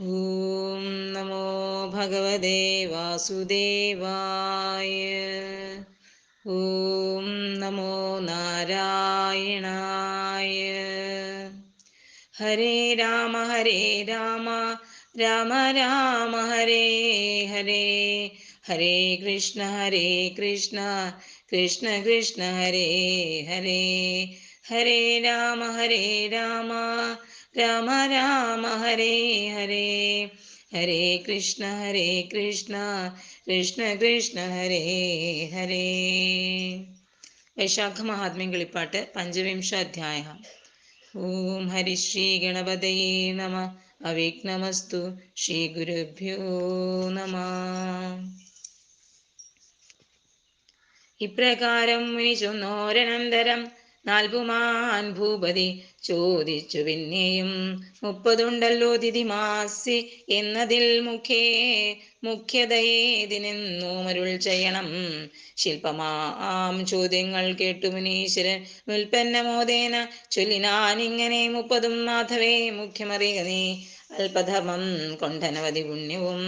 ॐ नमो भगवते वासुदेवाय ॐ नमो नारायणाय हरे राम हरे राम राम राम हरे हरे हरे कृष्ण हरे कृष्ण कृष्ण कृष्ण हरे हरे हरे राम हरे राम രാമ രാമ ഹരേ ഹരേ. ഹരേ കൃഷ്ണ ഹരേ കൃഷ്ണ. കൃഷ്ണ കൃഷ്ണ ഹരേ ഹരേ. വൈശാഖ മഹാത്മ്യം കിളിപ്പാട്ട് പഞ്ചവിംശാധ്യായ. ഓം ഹരിശ്രീ ഗണപതയേ നമ. അവിഘ്നമസ്തു ശ്രീ ഗുരുഭ്യോ നമ. ഇപ്രകാരം മുനി ചൊന്നോരനന്തരം നാൽപുമാൻ ഭൂപതി ചോദിച്ചു പിന്നെയും മുപ്പതുണ്ടല്ലോ തിഥിമാസി എന്നതിൽ മുഖേ മുഖ്യതയേതിനെന്നു മരുൾ ചെയ്യണം. ശില്പമാം ചോദ്യങ്ങൾ കേട്ടു മുനീശ്വരൻ ഉൽപ്പന്നമോദേന ചൊല്ലിനാനിങ്ങനെ മുപ്പതും മാധവേ മുഖ്യമറിയ നീ. അല്പധർമ്മം കൊണ്ടനവധി പുണ്യവും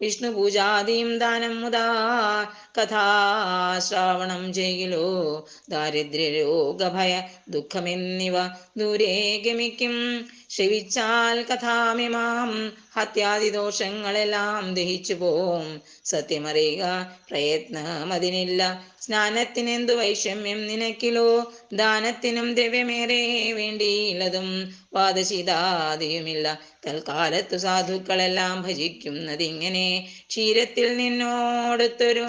വിഷ്ണു പൂജാദിയും ദാനം മുതാ കഥാശ്രാവണം ചെയ്യിലോ ദാരിദ്ര്യരോഗഭയ ദുഃഖമെന്നിവ ദൂരേ ഗമിക്കും. ശ്രവിച്ചാൽ കഥാമിമാം ഹത്യാദിദോഷങ്ങളെല്ലാം ദഹിച്ചു പോവും. സത്യമറിയുക പ്രയത്നം അതിനില്ല. സ്നാനത്തിനെന്തു വൈഷമ്യം നിനക്കിലോ? ദാനത്തിനും ദ്രവ്യമേറെ വേണ്ടിയില്ലതും വാദശീതാദിയുമില്ല. തൽക്കാലത്തു സാധുക്കളെല്ലാം ഭജിക്കുന്നതിങ്ങനെ ക്ഷീരത്തിൽ നിന്നോടുത്തൊരു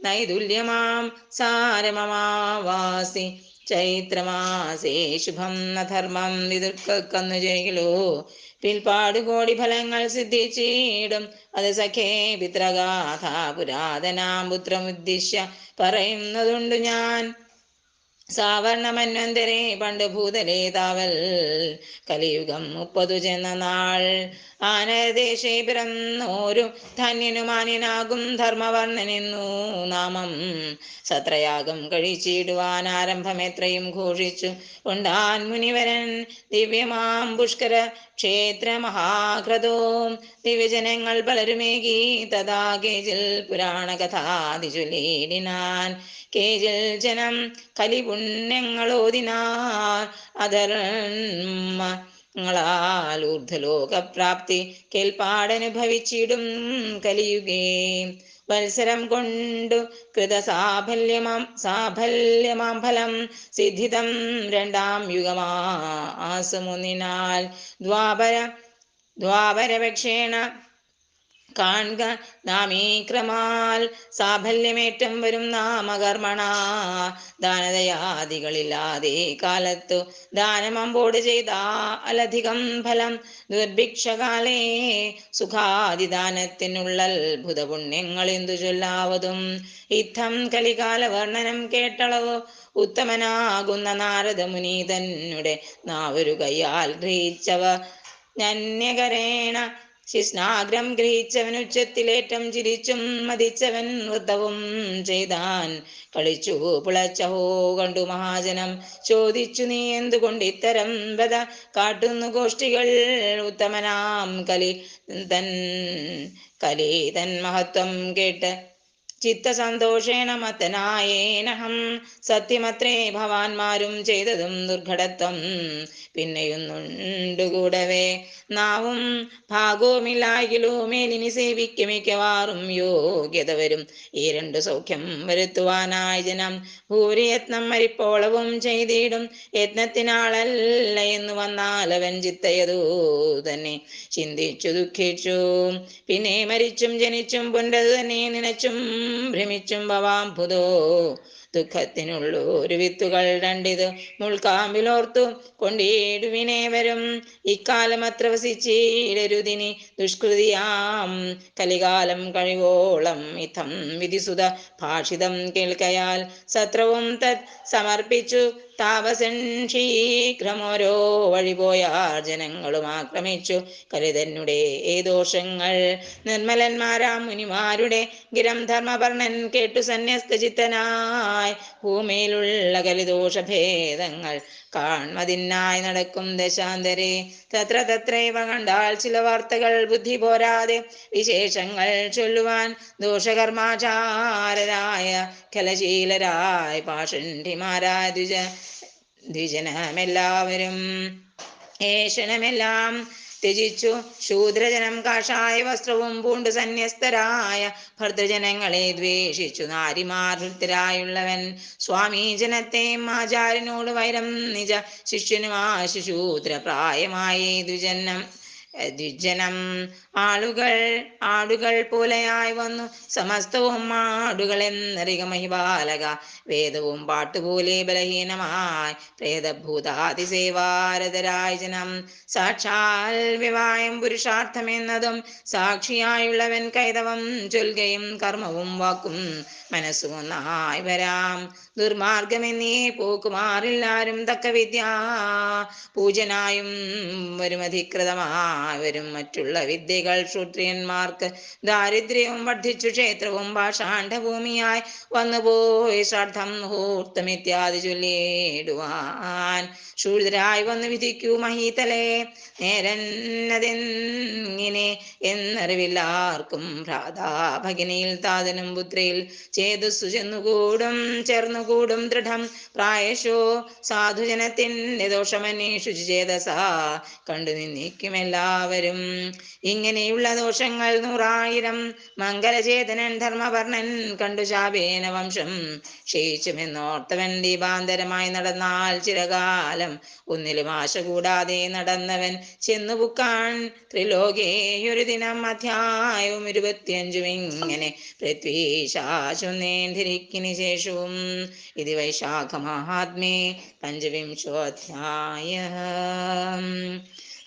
നൈതുല്യമാം സാരമമാവാസി. ചൈത്രമാസേ ശുഭം നധർമ്മം വിതുർക്കന്നു ചെയ്യലോ പിൽപാടു കോടി ഫലങ്ങൾ സിദ്ധിച്ചിടും. അത് സഖേ പിത്രഗാഥ പുരാതനാം പുത്രമുദ്ദിശ്യ പറയുന്നതുണ്ട് ഞാൻ. സാവർണമന്വന്തരെ പണ്ട് ഭൂതലേ താവൽ. കലിയുഗം മുപ്പതു ചെന്ന നാൾ ആനദേശേ പിറന്നോരു ധന്യനുമാന്യനാകും ധർമ്മവർണനെന്നു നാമം. സത്രയാഗം കഴിച്ചിടുവാൻ ആരംഭം എത്രയും ഘോഷിച്ചു ഉണ്ടാൻ മുനിവരൻ ദിവ്യമാം പുഷ്കര ക്ഷേത്ര മഹാക്രതോ ദിവ്യജനങ്ങൾ പലരുമേകി തഥാ കേജിൽ പുരാണ കഥാതിചൊല്ലിടിനാൻ കേജിൽ ജനം കലിപുണ്യങ്ങളോതിനാർ അധർമ്മ ഊർധ്വലോകപ്രാപ്തി കേൾപ്പാടനുഭവിച്ചിടും കലിയുഗേ. വത്സരം കൊണ്ടു കൃതസാഫല്യമാം സാഫല്യമാം ഫലം സിദ്ധിതം രണ്ടാം യുഗമാസുമുന്നിനാൽ ദ്വാപര ദ്വാപരപക്ഷേണ കാൺക നാമീക്രമാൽ സാഫല്യമേറ്റം വരും നാമകർമ്മണ. ദാനതയാദികളില്ലാതെ കാലത്തു ദാനമമ്പോട് ചെയ്ത അലധികം ഫലം. ദുർഭിക്ഷകാലേ സുഖാദിദാനത്തിനുള്ള അത്ഭുത പുണ്യങ്ങൾ എന്തു ചൊല്ലാവതും? ഇത്തം കലികാല വർണനം കേട്ടളവോ? ഉത്തമനാകുന്ന നാരദ മുനി തന്നെ നാവൊരു കയ്യാൽ ഗ്രഹിച്ചവ. നന്യകരേണ ശിഷ്ണാഗ്രം ഗ്രഹിച്ചവൻ ഉച്ചത്തിലേറ്റം ചിരിച്ചും മതിച്ചവൻ വൃദ്ധവും ചെയ്താൻ കളിച്ചു. പുളച്ചഹോ കണ്ടു മഹാജനം. ചോദിച്ചു നീ എന്തുകൊണ്ട് ഇത്തരം വധ കാട്ടുന്നു? ഗോഷ്ഠികൾ ഉത്തമനാം കലി തൻ കലി തൻ മഹത്വം കേട്ട് ചിത്തസന്തോഷേണ മത്തനായേനഹം. സത്യമത്രേ ഭവാന്മാരും ചെയ്തതും ദുർഘടത്വം. പിന്നെയൊന്നുണ്ടുകൂടവേ നാവും ഭാഗവുമില്ലായിലോ മേലിനി സേവിക്ക് മിക്കവാറും യോഗ്യത വരും. ഈ രണ്ടു സൗഖ്യം വരുത്തുവാനായി ജനം ഭൂരിയത്നം മരിപ്പോളവും ചെയ്തിടും. യത്നത്തിനാളല്ല എന്ന് വന്നാൽ അവൻ ചിത്തയതു തന്നെ. ചിന്തിച്ചു ദുഃഖിച്ചു പിന്നെ മരിച്ചും ജനിച്ചും പുണ്ടത് തന്നെ. നനച്ചും ഭ്രമിച്ചും ഭവാം ഭുതോ ദുഃഖത്തിനുള്ളൊരു വിത്തുകൾ രണ്ടിത് മുൾക്കാമ്പിലോർത്തു കൊണ്ടിടുവിനേവരും ഇക്കാലം അത്ര വസിച്ചിടരുതിനി ദുഷ്കൃതിയാം. കലികാലം കഴിവോളം ഇതം വിധിസുത ഭാഷിതം കേൾക്കയാൽ സത്രവും തത് സമർപ്പിച്ചു. താപസൻ ശീഘ്രമോരോ വഴി പോയാർ ജനങ്ങളും ആക്രമിച്ചു. കലിതന്നുടെ ദോഷങ്ങൾ നിർമ്മലന്മാരാം മുനിമാരുടെ ഗിരം ധർമ്മവർണൻ കേട്ടു സന്യസ്ത ദൂരത്തായി ഭൂമിയിലുള്ള കലിദോഷഭേദങ്ങൾ കാൺമതിനായി നടക്കും ദശാന്തരെ. തത്ര തത്രൈവ കണ്ടാൽ ചില വാർത്തകൾ ബുദ്ധി പോരാതെ വിശേഷങ്ങൾ ചൊല്ലുവാൻ ദോഷകർമാചാരരായ കലശീലരായ പാഷണ്ഠിമാരായ ദ്വിജ ദ്വിജനമെല്ലാവരും ഏഷണമെല്ലാം ത്യജിച്ചു. ശൂദ്രജനം കാഷായ വസ്ത്രവും പൂണ്ടു സന്യസ്തരായ ഭർത്തൃജനങ്ങളെ ദ്വേഷിച്ചു. നാരിമാർ വൃത്തരായുള്ളവൻ സ്വാമി ജനത്തെയും ആചാര്യനോട് വൈരം നിജ ശിഷ്യനുമാശു ശൂദ്ര പ്രായമായി ദ്വിജനം ദ്വിജനം ആളുകൾ ആടുകൾ പോലെയായി വന്നു. സമസ്തവും ആടുകൾ എന്നറിക മഹിബാലക. വേദവും പാട്ടുപോലെ ബലഹീനമായി. പ്രേതഭൂതാതിസേവാരതരായ ജനം സാക്ഷാൽ വിവാഹം പുരുഷാർത്ഥമെന്നതും സാക്ഷിയായുള്ളവൻ കൈതവം ചൊൽകയും കർമ്മവും വാക്കും മനസ്സും ഒന്നായി വരാം. ദുർമാർഗമെന്നീ പോക്കുമാറില്ലാരും തക്ക വിദ്യ പൂജനായും വരും അധികൃതമായി വരും മറ്റുള്ള വിദ്യകൾ ക്ഷുത്രിയന്മാർക്ക് ദാരിദ്ര്യവും വർദ്ധിച്ചു ക്ഷേത്രവും ഭാഷാണ്ഡഭൂമിയായി വന്നുപോയി ശ്രാദ്ധം മുഹൂർത്തമിത്യാദി ചൊല്ലിയിടുവാൻ. ശൂദ്രായി വന്നു വിധിക്കൂ മഹീതലേ നേരന്നതെങ്ങനെ എന്നറിവില്ലാർക്കും ഭ്രാതാ ഭഗിനിയിൽ താതനും പുത്രിയിൽ ചേതസ്സു ചെന്നുകൂടും ചേർന്നുകൂടും ദൃഢം. പ്രായശോ സാധുജനത്തിന്റെ ദോഷമന്വേഷിച്ചു ചേതസ കണ്ടു നിന്നിക്കും എല്ലാവരും ഇങ്ങനെയുള്ള ദോഷങ്ങൾ നൂറായിരം മംഗലചേതനൻ ധർമ്മവർണൻ കണ്ടു ശാപേന വംശം. ക്ഷയിച്ചുമെന്നോർത്തവൻ ദീപാന്തരമായി നടന്നാൽ ചിരകാലം. ഒന്നിലും ആശ കൂടാതെ നടന്നവൻ ചെന്നുപുക്കാൻ ത്രിലോകേ ത്രിലോകേയൊരു ദിനം അധ്യായവും ഇരുപത്തിയഞ്ചും ഇങ്ങനെ പൃഥ്വീശാശു നേന്തിരിക്കിന് ശേഷവും ഇത് വൈശാഖ മഹാത്മേ പഞ്ചവിംശോധ്യായ